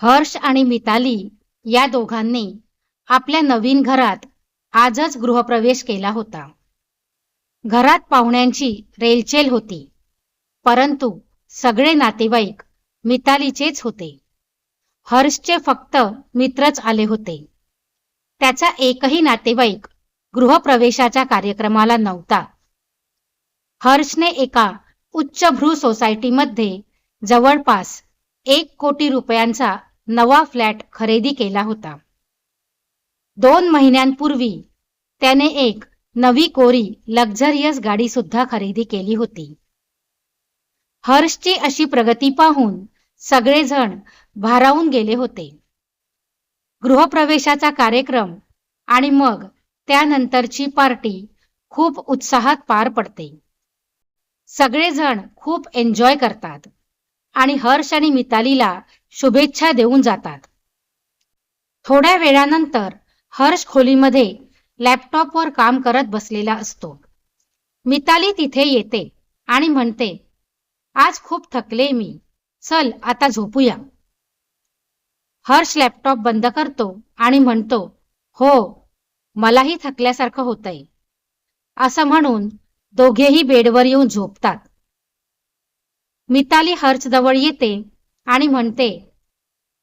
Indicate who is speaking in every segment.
Speaker 1: हर्ष आणि मिताली या दोघांनी आपल्या नवीन घरात आजच गृहप्रवेश केला होता. घरात पाहुण्यांची रेलचेल होती परंतु सगळे नातेवाईक मितालीचेच होते. हर्षचे फक्त मित्रच आले होते. त्याचा एकही नातेवाईक गृहप्रवेशाच्या कार्यक्रमाला नव्हता. हर्षने एका उच्चभ्रू सोसायटीमध्ये जवळपास एक कोटी रुपयांचा नवा फ्लॅट खरेदी केला होता. दोन महिन्यांपूर्वी त्याने एक नवी कोरी लक्झरियस गाडी सुद्धा खरेदी केली होती. हर्षची अशी प्रगती पाहून सगळेजण भारावून गेले होते. गृहप्रवेशाचा कार्यक्रम आणि मग त्यानंतरची पार्टी खूप उत्साहात पार पडते. सगळेजण खूप एन्जॉय करतात आणि हर्ष आणि मितालीला शुभेच्छा देऊन जातात. थोड्या वेळानंतर हर्ष खोलीमध्ये लॅपटॉपवर काम करत बसलेला असतो. मिताली तिथे येते आणि म्हणते आज खूप थकले मी. चल आता झोपूया. हर्ष लॅपटॉप बंद करतो आणि म्हणतो हो मलाही थकल्यासारखं होतंय. असं म्हणून दोघेही बेडवर येऊन झोपतात. मिताली हर्ष जवळ येते आणि म्हणते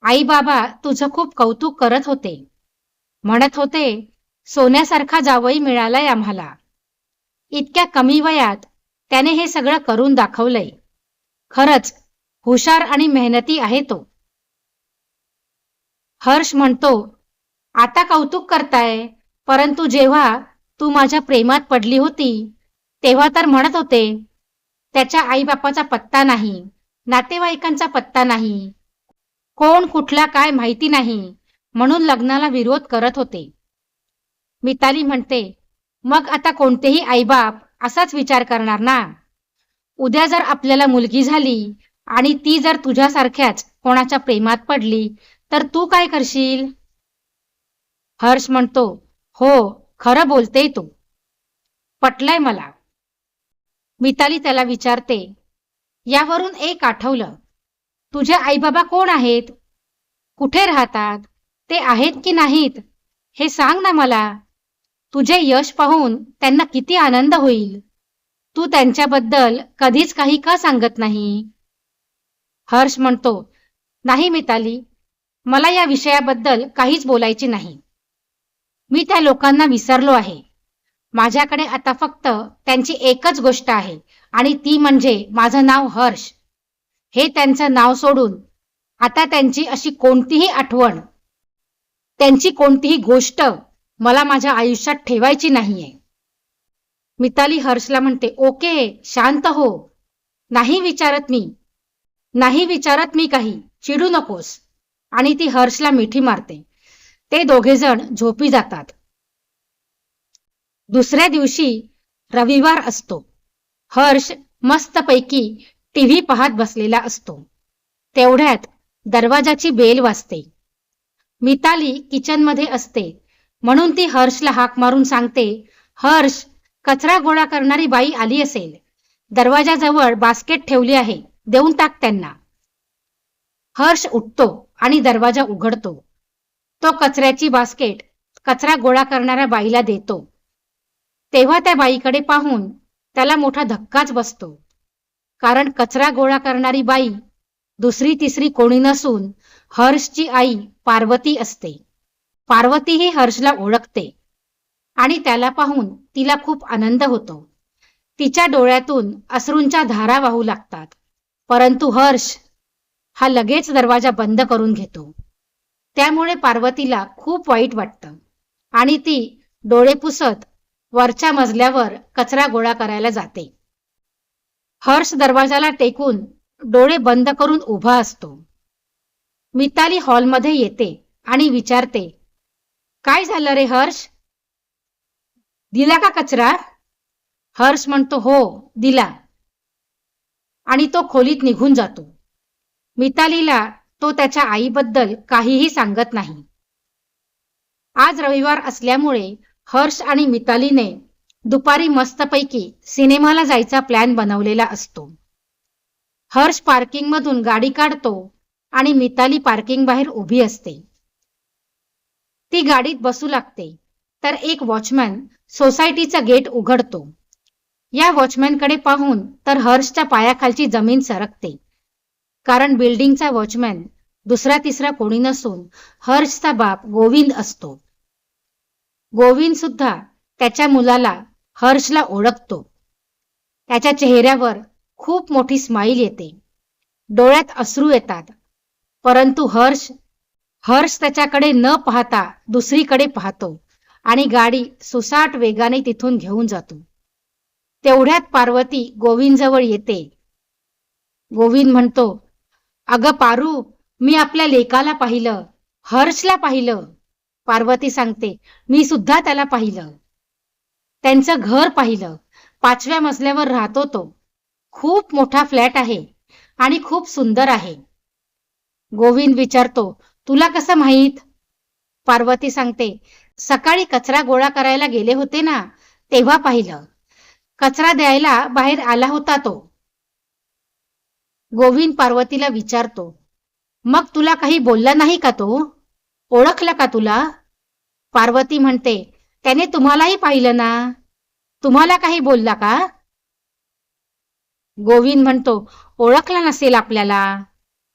Speaker 1: आई बाबा तुझं खूप कौतुक करत होते. म्हणत होते सोन्यासारखा जावई मिळालाय आम्हाला. इतक्या कमी वयात त्याने हे सगळं करून दाखवलंय. खरंच हुशार आणि मेहनती आहे तो. हर्ष म्हणतो आता कौतुक करताय परंतु जेव्हा तू माझ्या प्रेमात पडली होती तेव्हा तर म्हणत होते त्याच्या आईबापाचा पत्ता नाही. नातेवाईकांचा पत्ता नाही. कोण कुठला काय माहिती नाही म्हणून लग्नाला विरोध करत होते. मिताली म्हणते मग आता कोणतेही आईबाप असाच विचार करणार ना? उद्या जर आपल्याला मुलगी झाली आणि ती जर तुझ्यासारख्याच कोणाच्या प्रेमात पडली तर तू काय करशील? हर्ष म्हणतो हो खरं बोलते तू. पटलंय मला. मिताली त्याला विचारते यावरून एक आठवलं. तुझे आईबाबा कोण आहेत? कुठे राहतात? ते आहेत की नाहीत? हे सांग ना मला. तुझे यश पाहून त्यांना किती आनंद होईल. तू त्यांच्याबद्दल कधीच काही का सांगत नाही? हर्ष म्हणतो नाही मिताली मला या विषयाबद्दल काहीच बोलायचे नाही. मी त्या लोकांना विसरलो आहे. माझ्याकडे आता फक्त त्यांची एकच गोष्ट आहे. आणि ती म्हणजे माझं नाव हर्ष. हे त्यांचं नाव सोडून आता त्यांची अशी कोणतीही आठवण त्यांची कोणतीही गोष्ट मला माझ्या आयुष्यात ठेवायची नाहीये. मिताली हर्षला म्हणते ओके शांत हो. नाही विचारत मी. नाही विचारत मी काही. चिडू नकोस. आणि ती हर्षला मिठी मारते. ते दोघेजण झोपी जातात. दुसऱ्या दिवशी रविवार असतो. हर्ष मस्तपैकी टीव्ही पाहत बसलेला असतो. तेवढ्यात दरवाजाची बेल वाजते. मिताली किचनमध्ये असते. म्हणून ती हर्षला हाक मारून सांगते हर्ष कचरा गोळा करणारी बाई आली असेल. दरवाजाजवळ बास्केट ठेवली आहे. देऊन टाक त्यांना. हर्ष उठतो आणि दरवाजा उघडतो. तो कचऱ्याची बास्केट कचरा गोळा करणाऱ्या बाईला देतो. तेव्हा त्या बाईकडे पाहून त्याला मोठा धक्काच बसतो. कारण कचरा गोळा करणारी बाई दुसरी तिसरी कोणी नसून हर्षची आई पार्वती असते. पार्वती ही हर्षला ओळखते आणि त्याला पाहून तिला खूप आनंद होतो. तिच्या डोळ्यातून अश्रूंच्या धारा वाहू लागतात. परंतु हर्ष हा लगेच दरवाजा बंद करून घेतो. त्यामुळे पार्वतीला खूप वाईट वाटतं आणि ती डोळे पुसत वरच्या मजल्यावर कचरा गोळा करायला जाते. हर्ष दरवाजाला टेकून डोळे बंद करून उभा असतो. मिताली हॉलमध्ये येते आणि विचारते काय झालं रे हर्ष? दिला का कचरा? हर्ष म्हणतो हो दिला. आणि तो खोलीत निघून जातो. मितालीला तो त्याच्या आईबद्दल काहीही सांगत नाही. आज रविवार असल्यामुळे हर्ष आणि मितालीने दुपारी मस्तपैकी सिनेमाला जायचा प्लॅन बनवलेला असतो. हर्ष पार्किंग मधून गाडी काढतो आणि मिताली पार्किंग बाहेर उभी असते. ती गाडीत बसू लागते तर एक वॉचमॅन सोसायटीचा गेट उघडतो. या वॉचमॅनकडे पाहून तर हर्षच्या पायाखालची जमीन सरकते. कारण बिल्डिंगचा वॉचमॅन दुसरा तिसरा कोणी नसून हर्षचा बाप गोविंद असतो. गोविंद सुद्धा त्याच्या मुलाला हर्षला ओळखतो. त्याच्या चेहऱ्यावर खूप मोठी स्माईल येते. डोळ्यात अश्रू येतात. परंतु हर्ष हर्ष त्याच्याकडे न पाहता दुसरीकडे पाहतो आणि गाडी सुसाट वेगाने तिथून घेऊन जातो. तेवढ्यात पार्वती गोविंदजवळ येते. गोविंद म्हणतो अगं पारू मी आपल्या लेकाला पाहिलं हर्षला पाहिलं. पार्वती सांगते मी सुद्धा त्याला पाहिलं. त्यांचं घर पाहिलं. पाचव्या मजल्यावर राहतो तो. खूप मोठा फ्लॅट आहे आणि खूप सुंदर आहे. गोविंद विचारतो तुला कसं माहीत? पार्वती सांगते सकाळी कचरा गोळा करायला गेले होते ना तेव्हा पाहिलं. कचरा द्यायला बाहेर आला होता तो. गोविंद पार्वतीला विचारतो मग तुला काही बोलला नाही का तो? ओळखलं का तुला? पार्वती म्हणते त्याने तुम्हालाही पाहिलं ना? तुम्हाला काही बोलला का? गोविंद म्हणतो ओळखला नसेल आपल्याला.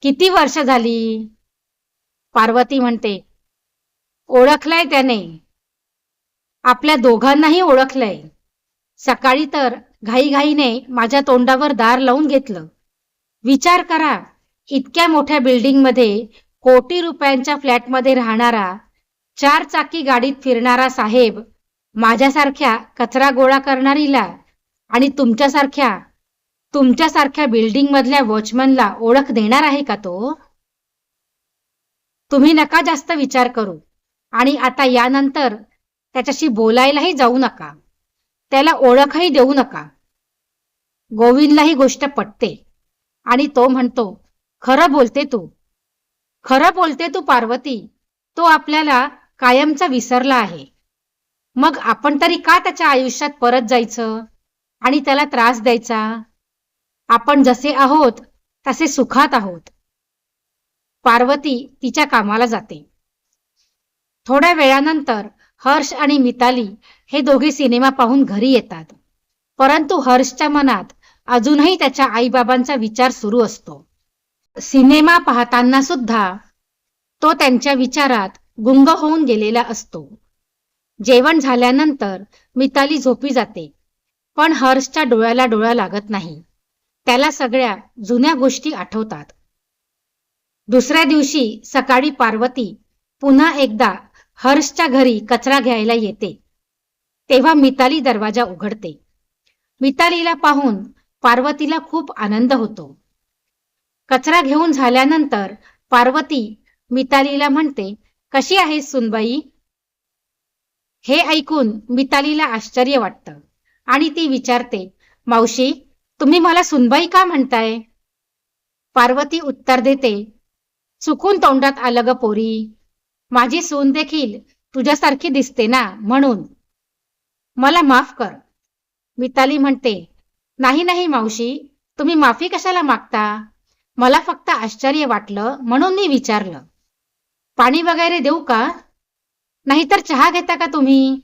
Speaker 1: किती वर्ष झाली? पार्वती म्हणते ओळखलंय त्याने. आपल्या दोघांनाही ओळखलंय. सकाळी तर घाईघाईने माझ्या तोंडावर दार लावून घेतलं. विचार करा इतक्या मोठ्या बिल्डिंगमध्ये कोटी रुपयांच्या फ्लॅटमध्ये राहणारा चार चाकी गाडीत फिरणारा साहेब माझ्यासारख्या कचरा गोळा करणारीला आणि तुमच्यासारख्या तुमच्यासारख्या बिल्डिंग मधल्या वॉचमनला ओळख देणार आहे का तो? तुम्ही नका जास्त विचार करू आणि आता यानंतर त्याच्याशी बोलायलाही जाऊ नका. त्याला ओळखही देऊ नका. गोविंदला ही गोष्ट पटते आणि तो म्हणतो खरं बोलते तू. खरं बोलते तू पार्वती. तो आपल्याला कायमचा विसरला आहे. मग आपण तरी का त्याच्या आयुष्यात परत जायचं? आणि त्याला त्रास द्यायचा? आपण जसे आहोत तसे सुखात आहोत. पार्वती तिच्या कामाला जाते. थोड्या वेळानंतर हर्ष आणि मिताली हे दोघे सिनेमा पाहून घरी येतात. परंतु हर्षच्या मनात अजूनही त्याच्या आईबाबांचा विचार सुरू असतो. सिनेमा पाहताना सुद्धा तो त्यांच्या विचारात गुंग होऊन गेलेला असतो. जेवण झाल्यानंतर मिताली झोपी जाते पण हर्षच्या डोळ्याला डोळा लागत नाही. त्याला सगळ्या जुन्या गोष्टी आठवतात. दुसऱ्या दिवशी सकाळी पार्वती पुन्हा एकदा हर्षच्या घरी कचरा घ्यायला येते. तेव्हा मिताली दरवाजा उघडते. मितालीला पाहून पार्वतीला खूप आनंद होतो. कचरा घेऊन झाल्यानंतर पार्वती मितालीला म्हणते कशी आहेस सुनबाई? हे ऐकून मितालीला आश्चर्य वाटतं आणि ती विचारते मावशी तुम्ही मला सुनबाई का म्हणताय? पार्वती उत्तर देते चुकून तोंडात आलं ग पोरी. माझी सून देखील तुझ्यासारखी दिसते ना म्हणून. मला माफ कर. मिताली म्हणते नाही नाही मावशी तुम्ही माफी कशाला मागता? मला फक्त आश्चर्य वाटलं म्हणून मी विचारलं पाणी वगैरे देऊ का? नाहीतर चहा घेता का तुम्ही?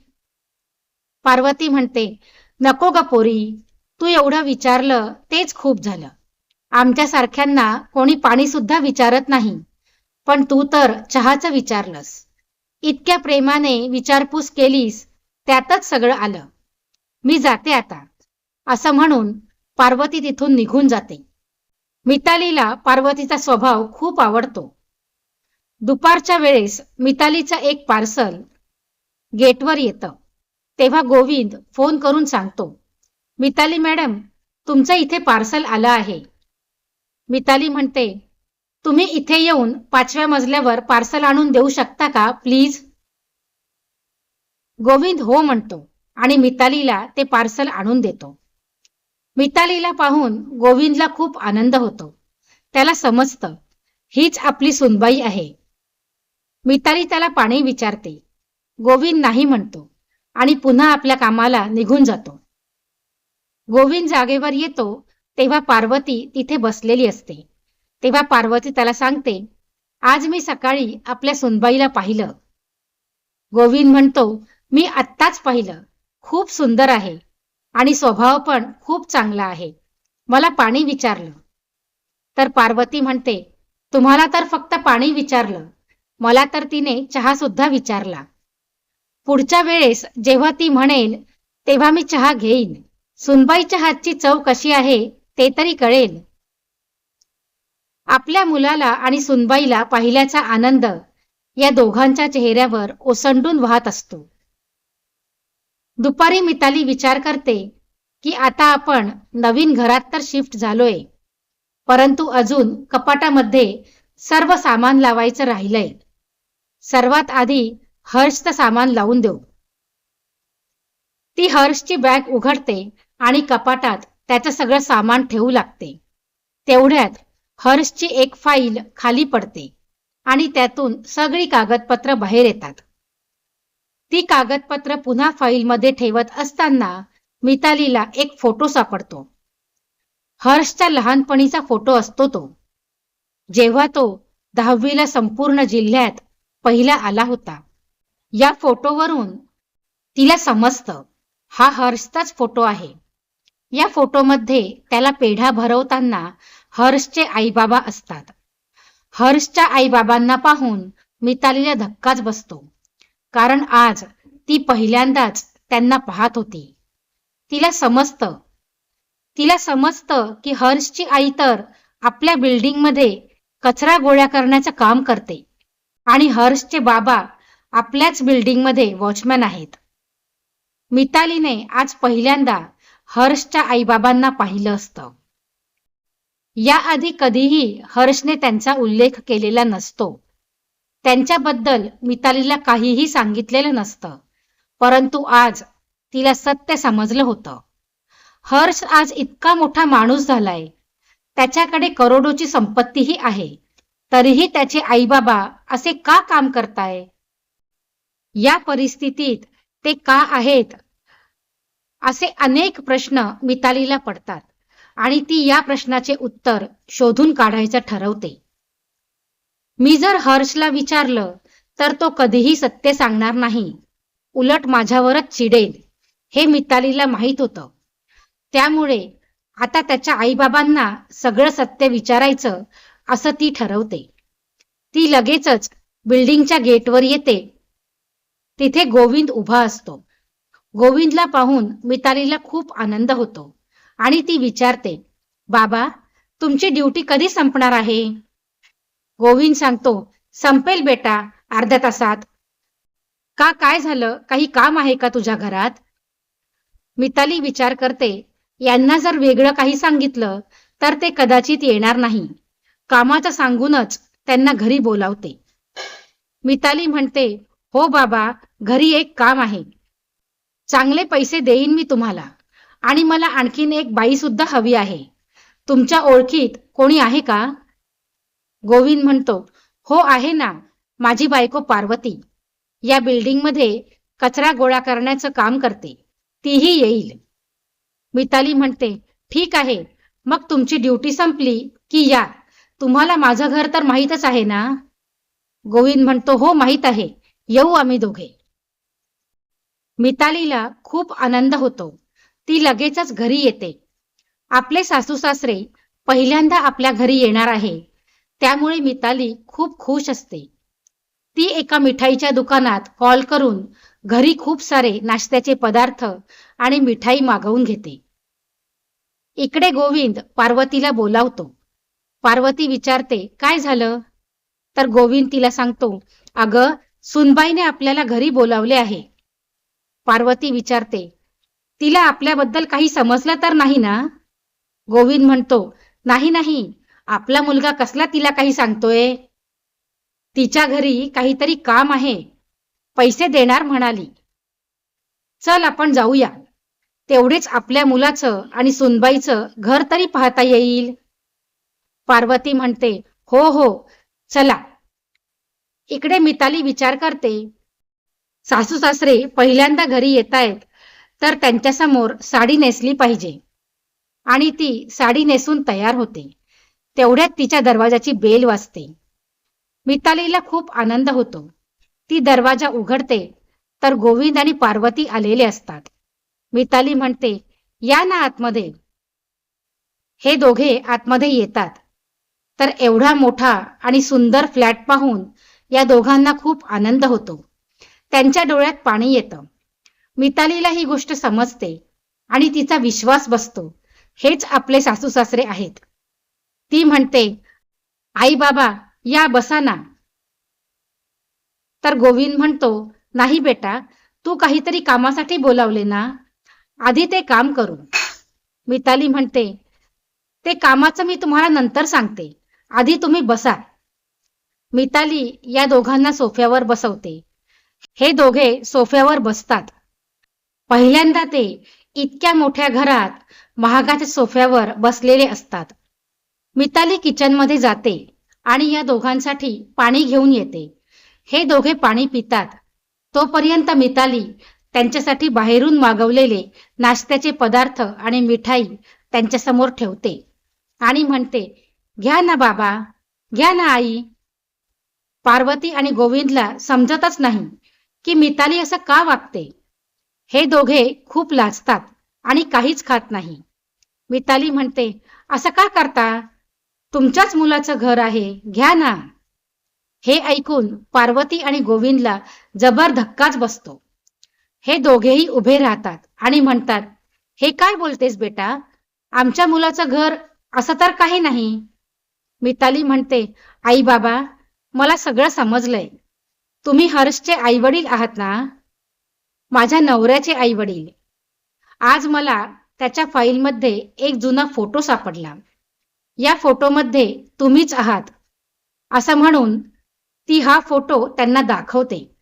Speaker 1: पार्वती म्हणते नको ग पोरी तू एवढं विचारलं तेच खूप झालं. आमच्यासारख्यांना कोणी पाणी सुद्धा विचारत नाही पण तू तर चहाचं विचारलंस. इतक्या प्रेमाने विचारपूस केलीस त्यातच सगळं आलं. मी जाते आता. असं म्हणून पार्वती तिथून निघून जाते. मितालीला पार्वतीचा स्वभाव खूप आवडतो. दुपारच्या वेळेस मितालीचं एक पार्सल गेटवर येतं. तेव्हा गोविंद फोन करून सांगतो मिताली मॅडम तुमचं इथे पार्सल आलं आहे. मिताली म्हणते तुम्ही इथे येऊन पाचव्या मजल्यावर पार्सल आणून देऊ शकता का प्लीज? गोविंद हो म्हणतो आणि मितालीला ते पार्सल आणून देतो. मितालीला पाहून गोविंदला खूप आनंद होतो. त्याला समजतं हीच आपली सुनबाई आहे. मिताली त्याला पाणी विचारते. गोविंद नाही म्हणतो आणि पुन्हा आपल्या कामाला निघून जातो. गोविंद जागेवर येतो तेव्हा पार्वती तिथे बसलेली असते. तेव्हा पार्वती त्याला सांगते आज मी सकाळी आपल्या सुनबाईला पाहिलं. गोविंद म्हणतो मी आत्ताच पाहिलं. खूप सुंदर आहे. आणि स्वभाव पण खूप चांगला आहे. मला पाणी विचारलं. तर पार्वती म्हणते तुम्हाला तर फक्त पाणी विचारलं. मला तर तिने चहा सुद्धा विचारला. पुढच्या वेळेस जेव्हा ती म्हणेल तेव्हा मी चहा घेईन. सुनबाईच्या हातची चव कशी आहे ते तरी कळेल. आपल्या मुलाला आणि सुनबाईला पाहिल्याचा आनंद या दोघांच्या चेहऱ्यावर ओसंडून वाहत असतो. दुपारी मिताली विचार करते की आता आपण नवीन घरात तर शिफ्ट झालोय. परंतु अजून कपाटामध्ये सर्व सामान लावायचं राहिलंय. सर्वात आधी हर्षचं सामान लावून देऊ. ती हर्षची बॅग उघडते आणि कपाटात त्याचं सगळं सामान ठेवू लागते. तेवढ्यात हर्षची एक फाईल खाली पडते आणि त्यातून सगळी कागदपत्र बाहेर येतात. ती कागदपत्र पुन्हा फाईलमध्ये ठेवत असताना मितालीला एक फोटो सापडतो. हर्षच्या लहानपणीचा फोटो असतो तो. जेव्हा तो दहावीला संपूर्ण जिल्ह्यात पहिला आला होता. या फोटोवरून तिला समजतं हा हर्षचाच फोटो आहे. या फोटोमध्ये त्याला पेढा भरवताना हर्षचे आईबाबा असतात. हर्षच्या आईबाबांना पाहून मितालीला धक्काच बसतो. कारण आज ती पहिल्यांदाच त्यांना पाहत होती. तिला समजतं. तिला समजतं की हर्षची आई तर आपल्या बिल्डिंगमध्ये कचरा गोळा करण्याचं काम करते आणि हर्षचे बाबा आपल्याच बिल्डिंगमध्ये वॉचमॅन आहेत. मितालीने आज पहिल्यांदा हर्षच्या आईबाबांना पाहिलं असतं. याआधी कधीही हर्षने त्यांचा उल्लेख केलेला नसतो. त्यांच्याबद्दल मितालीला काहीही सांगितलेलं नसतं. परंतु आज तिला सत्य समजलं होतं. हर्ष आज इतका मोठा माणूस झालाय. त्याच्याकडे करोडोची संपत्तीही आहे. तरीही त्याचे आईबाबा असे का काम करताय? या परिस्थितीत ते का आहेत? असे अनेक प्रश्न मितालीला पडतात. आणि ती या प्रश्नाचे उत्तर शोधून काढायचं ठरवते. मी जर हर्षला विचारलं तर तो कधीही सत्य सांगणार नाही. उलट माझ्यावरच चिडेल. हे मितालीला माहीत होतं. त्यामुळे आता त्याच्या आईबाबांना सगळं सत्य विचारायचं असं ती ठरवते. ती लगेचच बिल्डिंगच्या गेटवर येते. तिथे गोविंद उभा असतो. गोविंदला पाहून मितालीला खूप आनंद होतो आणि ती विचारते बाबा तुमची ड्युटी कधी संपणार आहे? गोविंद सांगतो संपेल बेटा अर्ध्या तासात. का काय झालं? काही काम आहे का तुझ्या घरात? मिताली विचार करते यांना जर वेगळं काही सांगितलं तर ते कदाचित येणार नाही. कामाचं सांगूनच त्यांना घरी बोलावते. मिताली म्हणते हो बाबा घरी एक काम आहे. चांगले पैसे देईन मी तुम्हाला. आणि मला आणखीन एक बाई सुद्धा हवी आहे. तुमच्या ओळखीत कोणी आहे का? गोविंद म्हणतो हो आहे ना माझी बायको पार्वती. या बिल्डिंगमध्ये कचरा गोळा करण्याचं काम करते. तीही येईल. मिताली म्हणते ठीक आहे मग तुमची ड्युटी संपली की या. तुम्हाला माझं घर तर माहीतच आहे ना? गोविंद म्हणतो हो माहीत आहे. येऊ आम्ही दोघे. मितालीला खूप आनंद होतो. ती लगेचच घरी येते. आपले सासू सासरे पहिल्यांदा आपल्या घरी येणार आहे. त्यामुळे मिताली खूप खुश असते. ती एका मिठाईच्या दुकानात कॉल करून घरी खूप सारे नाश्त्याचे पदार्थ आणि मिठाई मागवून घेते. इकडे गोविंद पार्वतीला बोलावतो. पार्वती विचारते काय झालं? तर गोविंद तिला सांगतो अगं सुनबाईने आपल्याला घरी बोलावले आहे. पार्वती विचारते तिला आपल्याबद्दल काही समजलं तर नाही ना? गोविंद म्हणतो नाही नाही. आपला मुलगा कसला तिला काही सांगतोय? तिच्या घरी काहीतरी काम आहे. पैसे देणार म्हणाली. चल आपण जाऊया. तेवढेच आपल्या मुलाचं आणि सुनबाईचं घर तरी पाहता येईल. पार्वती म्हणते हो हो चला. इकडे मिताली विचार करते. सासू सासरे पहिल्यांदा घरी येत आहेत तर त्यांच्यासमोर साडी नेसली पाहिजे. आणि ती साडी नेसून तयार होते. तेवढ्यात तिच्या दरवाजाची बेल वाजते. मितालीला खूप आनंद होतो. ती दरवाजा उघडते तर गोविंद आणि पार्वती आलेले असतात. मिताली म्हणते या ना आतमध्ये. हे दोघे आतमध्ये येतात. तर एवढा मोठा आणि सुंदर फ्लॅट पाहून या दोघांना खूप आनंद होतो. त्यांच्या डोळ्यात पाणी येतं. मितालीला ही गोष्ट समजते आणि तिचा विश्वास बसतो. हेच आपले सासू सासरे आहेत. ती म्हणते आई बाबा या बसा ना तर गोविंद म्हणतो नाही बेटा तू काहीतरी कामासाठी बोलावले ना आधी ते काम करू. मिताली म्हणते ते कामाचं मी तुम्हाला नंतर सांगते आधी तुम्ही बसा. मिताली या दोघांना सोफ्यावर बसवते. हे दोघे सोफ्यावर बसतात. पहिल्यांदा ते इतक्या मोठ्या घरात महागाच्या सोफ्यावर बसलेले असतात. मिताली किचनमध्ये जाते आणि या दोघांसाठी पाणी घेऊन येते. हे दोघे पाणी पितात. तोपर्यंत मिताली त्यांच्यासाठी बाहेरून मागवलेले नाश्त्याचे पदार्थ आणि मिठाई त्यांच्यासमोर ठेवते आणि म्हणते घ्या ना बाबा घ्या ना आई. पार्वती आणि गोविंदला समजतच नाही की मिताली असं का वागते. हे दोघे खूप लाजतात आणि काहीच खात नाही. मिताली म्हणते असं का करता? तुमच्याच मुलाचं घर आहे. घ्या ना. हे ऐकून पार्वती आणि गोविंदला जबर धक्काच बसतो. हे दोघेही उभे राहतात आणि म्हणतात हे काय बोलतेस बेटा? आमच्या मुलाचं घर असं तर काही नाही. मिताली म्हणते आई बाबा मला सगळं समजलंय. तुम्ही हर्षचे आई वडील आहात ना? माझ्या नवऱ्याचे आई वडील आज मला त्याच्या फाईलमध्ये एक जुना फोटो सापडला. या फोटोमध्ये तुम्हीच आहात. असं म्हणून ती हा फोटो त्यांना दाखवते.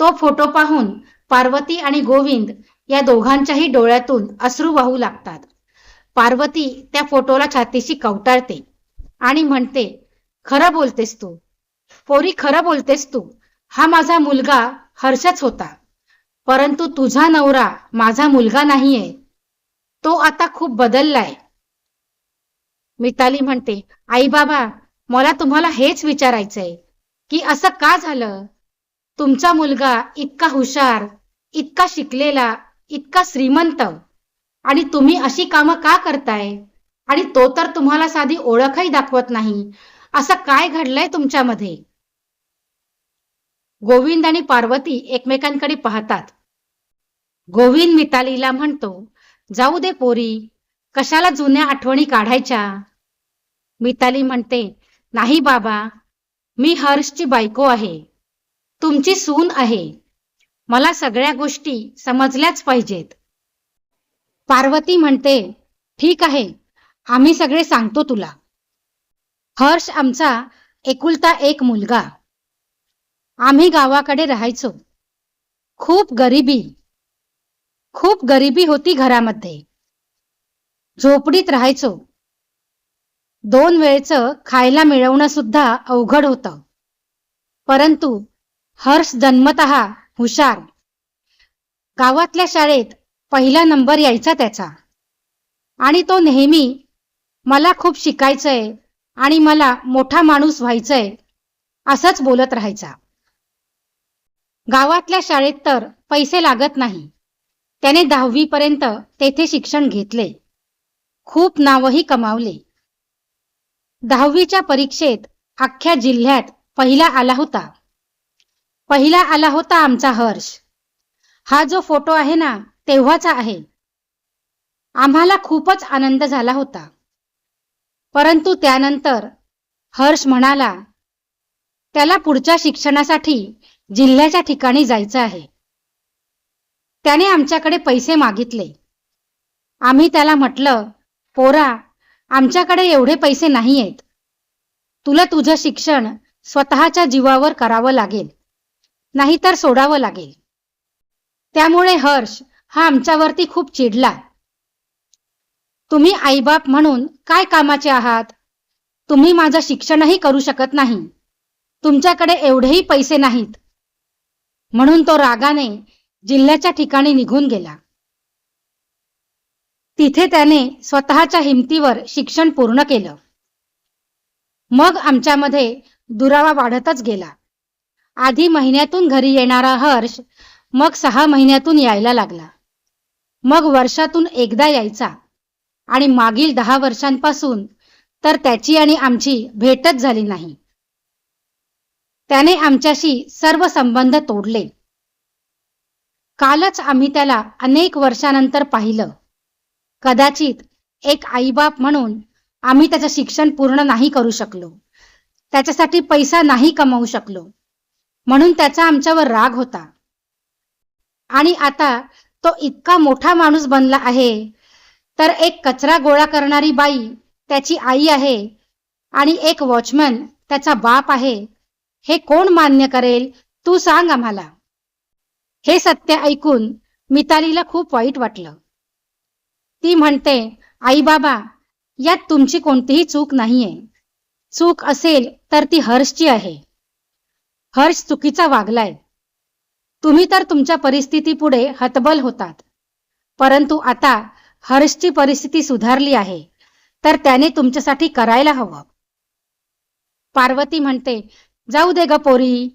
Speaker 1: तो फोटो पाहून पार्वती आणि गोविंद या दोघांच्याही डोळ्यातून अश्रू वाहू लागतात. पार्वती त्या फोटोला छातीशी कवटाळते आणि म्हणते खरं बोलतेस तू. पोरी खरं बोलतेस तू. हा माझा मुलगा हर्षच होता. परंतु तुझा नवरा माझा मुलगा नाहीये. तो आता खूप बदललाय. मिताली म्हणते आई बाबा मला तुम्हाला हेच विचारायचंय की असं का झालं? तुमचा मुलगा इतका हुशार इतका शिकलेला इतका श्रीमंत. आणि तुम्ही अशी कामं का करताय? आणि तो तर तुम्हाला साधी ओळखही दाखवत नाही. असं काय घडलंय तुमच्यामध्ये? गोविंद आणि पार्वती एकमेकांकडे पाहतात. गोविंद मितालीला म्हणतो जाऊ दे पोरी कशाला जुन्या आठवणी काढायच्या? मिताली म्हणते नाही बाबा मी हर्षची बायको आहे. तुमची सून आहे. मला सगळ्या गोष्टी समजल्याच पाहिजेत. पार्वती म्हणते ठीक आहे आम्ही सगळे सांगतो तुला. हर्ष आमचा एकुलता एक मुलगा. आम्ही गावाकडे राहायचो. खूप गरिबी. खूप गरिबी होती घरामध्ये. झोपडीत राहायचो. दोन वेळचं खायला मिळवणं सुद्धा अवघड होतं. परंतु हर्ष जन्मत हुशार. गावातल्या शाळेत पहिला नंबर यायचा त्याचा. आणि तो नेहमी मला खूप शिकायचंय आणि मला मोठा माणूस व्हायचंय असंच बोलत राहायचा. गावातल्या शाळेत तर पैसे लागत नाही. त्याने दहावीपर्यंत तेथे शिक्षण घेतले. खूप नावही कमावले. दहावीच्या परीक्षेत अख्ख्या जिल्ह्यात पहिला आला होता. पहिला आला होता आमचा हर्ष. हा जो फोटो आहे ना तेव्हाचा आहे. आम्हाला खूपच आनंद झाला होता. परंतु त्यानंतर हर्ष म्हणाला त्याला पुढच्या शिक्षणासाठी जिल्ह्याच्या ठिकाणी जायचं आहे. त्याने आमच्याकडे पैसे मागितले. आम्ही त्याला म्हटलं पोरा आमच्याकडे एवढे पैसे नाही आहेत तुला तुझं शिक्षण स्वतःच्या जीवावर करावं लागेल नाहीतर सोडावं लागेल. त्यामुळे हर्ष हा आमच्यावरती खूप चिडला. तुम्ही आईबाप म्हणून काय कामाचे आहात? तुम्ही माझं शिक्षणही करू शकत नाही. तुमच्याकडे एवढेही पैसे नाहीत. म्हणून तो रागाने जिल्ह्याच्या ठिकाणी निघून गेला. तिथे त्याने स्वतःच्या हिमतीवर शिक्षण पूर्ण केलं. मग आमच्यामध्ये दुरावा वाढतच गेला. आधी महिन्यातून घरी येणारा हर्ष मग सहा महिन्यातून यायला लागला. मग वर्षातून एकदा यायचा आणि मागील दहा वर्षांपासून तर त्याची आणि आमची भेटच झाली नाही. त्याने आमच्याशी सर्व संबंध तोडले. कालच आम्ही त्याला अनेक वर्षानंतर पाहिलं. कदाचित एक आईबाप म्हणून आम्ही त्याचं शिक्षण पूर्ण नाही करू शकलो. त्याच्यासाठी पैसा नाही कमवू शकलो. म्हणून त्याचा आमच्यावर राग होता. आणि आता तो इतका मोठा माणूस बनला आहे तर एक कचरा गोळा करणारी बाई त्याची आई आहे आणि एक वॉचमन त्याचा बाप आहे हे कोण मान्य करेल? तू सांग आम्हाला. हे सत्य ऐकून मितालीला खूप वाईट वाटलं. ती म्हणते आई बाबा यात तुमची कोणतीही चूक नाहीये. चूक असेल तर ती हर्षची आहे. हर्ष चुकीचा वागलाय. तुम्ही तर तुमच्या परिस्थितीपुढे हतबल होतात. परंतु आता हर्षची परिस्थिती सुधारली आहे तर त्याने तुमच्यासाठी करायला हवं. पार्वती म्हणते जाऊ दे ग पोरी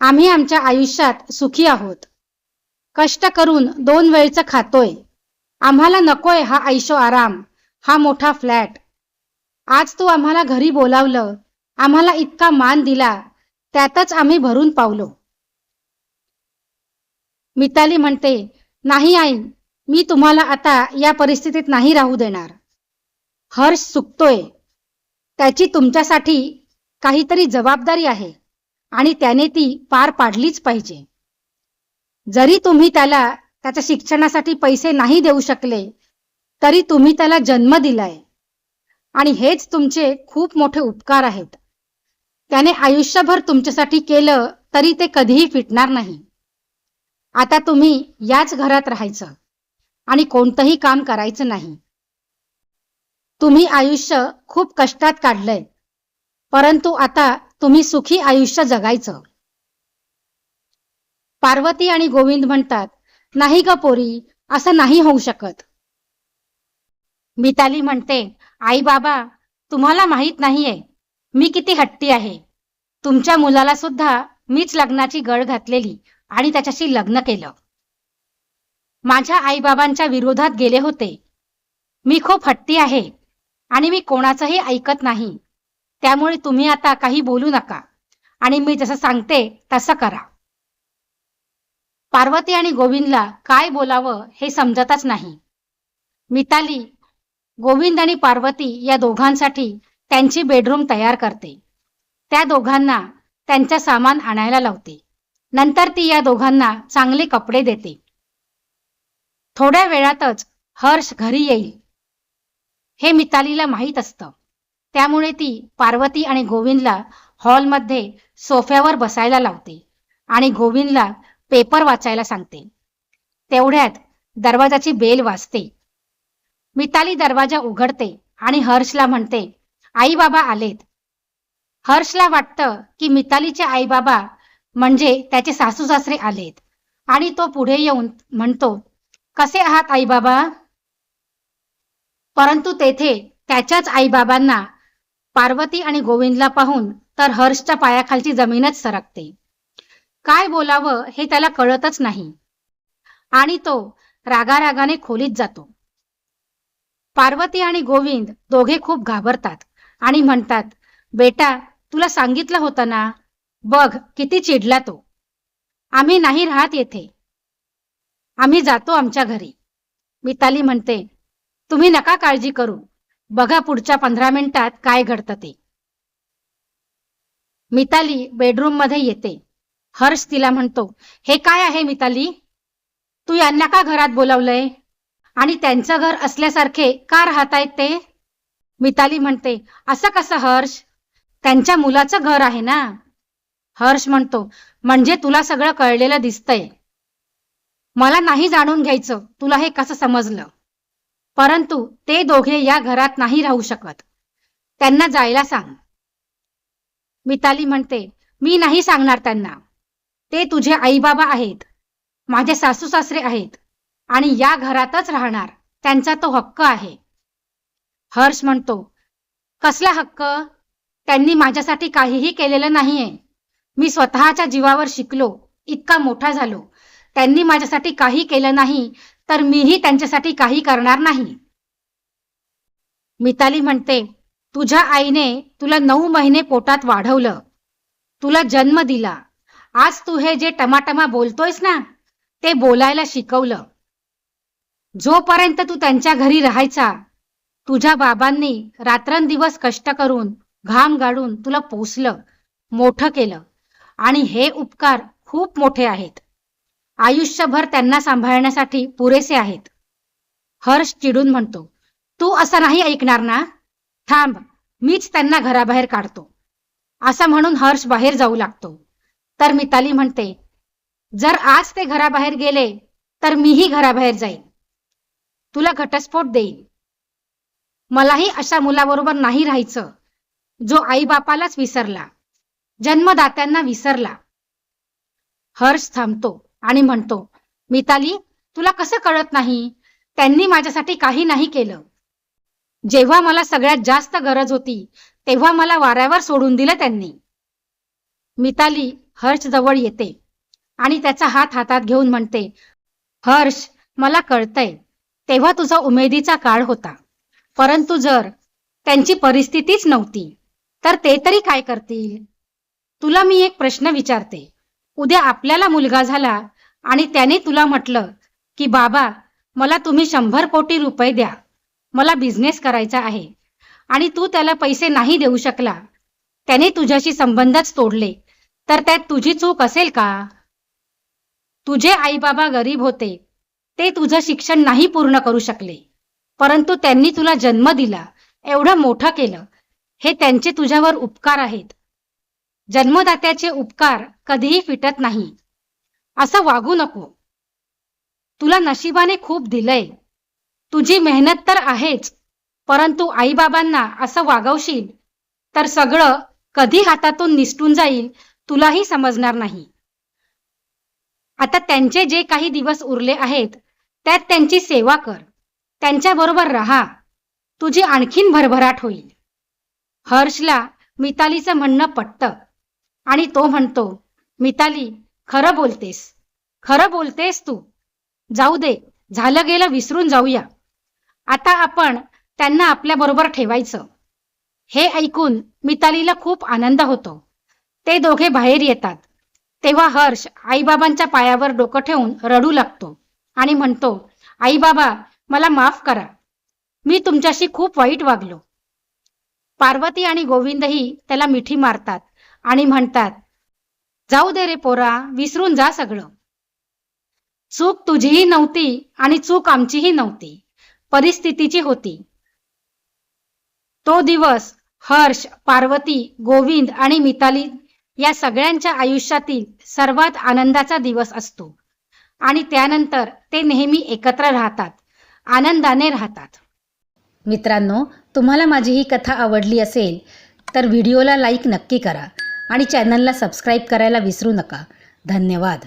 Speaker 1: आम्ही आमच्या आयुष्यात सुखी आहोत. कष्ट करून दोन वेळचं खातोय. आम्हाला नकोय हा ऐशो आराम हा मोठा फ्लॅट. आज तू आम्हाला घरी बोलावलं आम्हाला इतका मान दिला त्यातच आम्ही भरून पावलो. मिताली म्हणते नाही आई मी तुम्हाला आता या परिस्थितीत नाही राहू देणार. हर्ष चुकतोय त्याची तुमच्यासाठी काहीतरी जबाबदारी आहे आणि त्याने ती पार पाडलीच पाहिजे. जरी तुम्ही त्याला त्याच्या शिक्षणासाठी पैसे नाही देऊ शकले तरी तुम्ही त्याला जन्म दिलाय. आणि हेच तुमचे खूप मोठे उपकार आहेत. त्याने आयुष्यभर तुमच्यासाठी केलं तरी ते कधीही फिटणार नाही. आता तुम्ही याच घरात राहायचं आणि कोणतंही काम करायचं नाही. तुम्ही आयुष्य खूप कष्टात काढलंय परंतु आता तुम्ही सुखी आयुष्य जगायचं. पार्वती आणि गोविंद म्हणतात नाही ग पोरी असं नाही होऊ शकत. मिताली म्हणते आई बाबा तुम्हाला माहीत नाहीये मी किती हट्टी आहे. तुमच्या मुलाला सुद्धा मीच लग्नाची गळ घातलेली आणि त्याच्याशी लग्न केलं. माझ्या आईबाबांच्या विरोधात गेले होते. मी खूप हट्टी आहे आणि मी कोणाचंही ऐकत नाही. त्यामुळे तुम्ही आता काही बोलू नका आणि मी जसं सांगते तसं करा. पार्वती आणि गोविंदला काय बोलावं हे समजतच नाही. मिताली गोविंद आणि पार्वती या दोघांसाठी त्यांची बेडरूम तयार करते. त्या दोघांना त्यांचं सामान आणायला लावते. नंतर ती या दोघांना चांगले कपडे देते. थोड्या वेळातच हर्ष घरी येईल. हे मितालीला माहीत असतं. त्यामुळे ती पार्वती आणि गोविंदला हॉलमध्ये सोफ्यावर बसायला लावते आणि गोविंदला पेपर वाचायला सांगते. तेवढ्यात दरवाजाची बेल वाजते. मिताली दरवाजा उघडते आणि हर्षला म्हणते आई बाबा आलेत. हर्षला वाटतं की मितालीचे आई बाबा म्हणजे त्याचे सासू सासरे आलेत. आणि तो पुढे येऊन म्हणतो कसे आहात आई बाबा परंतु तेथे त्याच्याच आईबाबांना पार्वती आणि गोविंदला पाहून तर हर्षच्या पायाखालची जमीनच सरकते. काय बोलावं हे त्याला कळतच नाही. आणि तो रागारागाने खोलीत जातो. पार्वती आणि गोविंद दोघे खूप घाबरतात आणि म्हणतात बेटा तुला सांगितलं होतं ना? बघ किती चिडला तो. आम्ही नाही राहत येथे. आम्ही जातो आमच्या घरी. मिताली म्हणते तुम्ही नका काळजी करू. बघा पुढच्या पंधरा मिनिटात काय घडतं ते. मिताली बेडरूममध्ये येते. हर्ष तिला म्हणतो हे काय आहे मिताली? तू यांना का घरात बोलावलंय? आणि त्यांचं घर असल्यासारखे का राहतायत ते? मिताली म्हणते असं कसं हर्ष? त्यांच्या मुलाचं घर आहे ना? हर्ष म्हणतो म्हणजे तुला सगळं कळलेलं दिसतंय. मला नाही जाणून घ्यायचं तुला हे कसं समजलं. परंतु ते दोघे या घरात नाही राहू शकत. त्यांना जायला सांग. मिताली म्हणते मी नाही सांगणार त्यांना. ते तुझे आईबाबा आहेत. माझे सासू सासरे आहेत. आणि या घरातच राहणार. त्यांचा तो हक्क आहे. हर्ष म्हणतो कसला हक्क? त्यांनी माझ्यासाठी काहीही केलेलं नाहीये. मी स्वतःच्या जीवावर शिकलो. इतका मोठा झालो. त्यांनी माझ्यासाठी काही केलं नाही तर मीही त्यांच्यासाठी काही करणार नाही. मिताली म्हणते तुझ्या आईने तुला नऊ महिने पोटात वाढवलं. तुला जन्म दिला. आज तू हे जे टमाटमा बोलतोयस ना ते बोलायला शिकवलं. जोपर्यंत तू त्यांच्या घरी राहायचा तुझ्या बाबांनी रात्रंदिवस कष्ट करून घाम गाडून तुला पोसलं मोठं केलं. आणि हे उपकार खूप मोठे आहेत. आयुष्यभर त्यांना सांभाळण्यासाठी पुरेसे आहेत. हर्ष चिडून म्हणतो तू असं नाही ऐकणार ना? थांब मीच त्यांना घराबाहेर काढतो. असं म्हणून हर्ष बाहेर जाऊ लागतो. तर मिताली म्हणते जर आज ते घराबाहेर गेले तर मीही घराबाहेर जाईन. तुला घटस्फोट देईन. मलाही अशा मुलाबरोबर नाही राहायचं जो आईबापालाच विसरला जन्मदात्यांना विसरला. हर्ष थांबतो आणि म्हणतो मिताली तुला कसं कळत नाही? त्यांनी माझ्यासाठी काही नाही केलं. जेव्हा मला सगळ्यात जास्त गरज होती तेव्हा मला वाऱ्यावर सोडून दिलं त्यांनी. मिताली हर्ष जवळ येते. आणि त्याचा हात हातात घेऊन म्हणते हर्ष मला कळतंय तेव्हा तुझा उमेदीचा काळ होता. परंतु जर त्यांची परिस्थितीच नव्हती तर ते तरी काय करतील? तुला मी एक प्रश्न विचारते. उद्या आपल्याला मुलगा झाला आणि त्याने तुला म्हटलं की बाबा मला तुम्ही शंभर कोटी रुपये द्या. मला बिझनेस करायचा आहे. आणि तू त्याला पैसे नाही देऊ शकला. त्याने तुझ्याशी संबंधच तोडले. तर त्यात तुझी चूक असेल का? तुझे आई बाबा गरीब होते. ते तुझं शिक्षण नाही पूर्ण करू शकले. परंतु त्यांनी तुला जन्म दिला. एवढं मोठं केलं. हे त्यांचे तुझ्यावर उपकार आहेत. जन्मदात्याचे उपकार कधीही फिटत नाही. असं वागू नको. तुला नशिबाने खूप दिलंय. तुझी मेहनत तर आहेच. परंतु आईबाबांना असं वागवशील तर सगळं कधी हातातून निसटून जाईल तुलाही समजणार नाही. आता त्यांचे जे काही दिवस उरले आहेत त्यात त्यांची सेवा कर. त्यांच्याबरोबर राहा. तुझी आणखीन भरभराट होईल. हर्षला मितालीचं म्हणणं पटतं. आणि तो म्हणतो मिताली खरं बोलतेस. खरं बोलतेस तू. जाऊ दे झालं गेलं विसरून जाऊया. आता आपण त्यांना आपल्याबरोबर ठेवायचं. हे ऐकून मितालीला खूप आनंद होतो. ते दोघे बाहेर येतात. तेव्हा हर्ष आईबाबांच्या पायावर डोकं ठेवून रडू लागतो आणि म्हणतो आईबाबा मला माफ करा. मी तुमच्याशी खूप वाईट वागलो. पार्वती आणि गोविंदही त्याला मिठी मारतात आणि म्हणतात जाऊ दे रे पोरा विसरून जा सगळं. चूक तुझीही नव्हती आणि चूक आमचीही नव्हती. परिस्थितीची होती. तो दिवस हर्ष पार्वती गोविंद आणि मिताली या सगळ्यांच्या आयुष्यातील सर्वात आनंदाचा दिवस असतो. आणि त्यानंतर ते नेहमी एकत्र राहतात. आनंदाने राहतात. मित्रांनो तुम्हाला माझी ही कथा आवडली असेल तर व्हिडिओला लाईक नक्की करा आणि चॅनलला सबस्क्राईब करायला विसरू नका. धन्यवाद.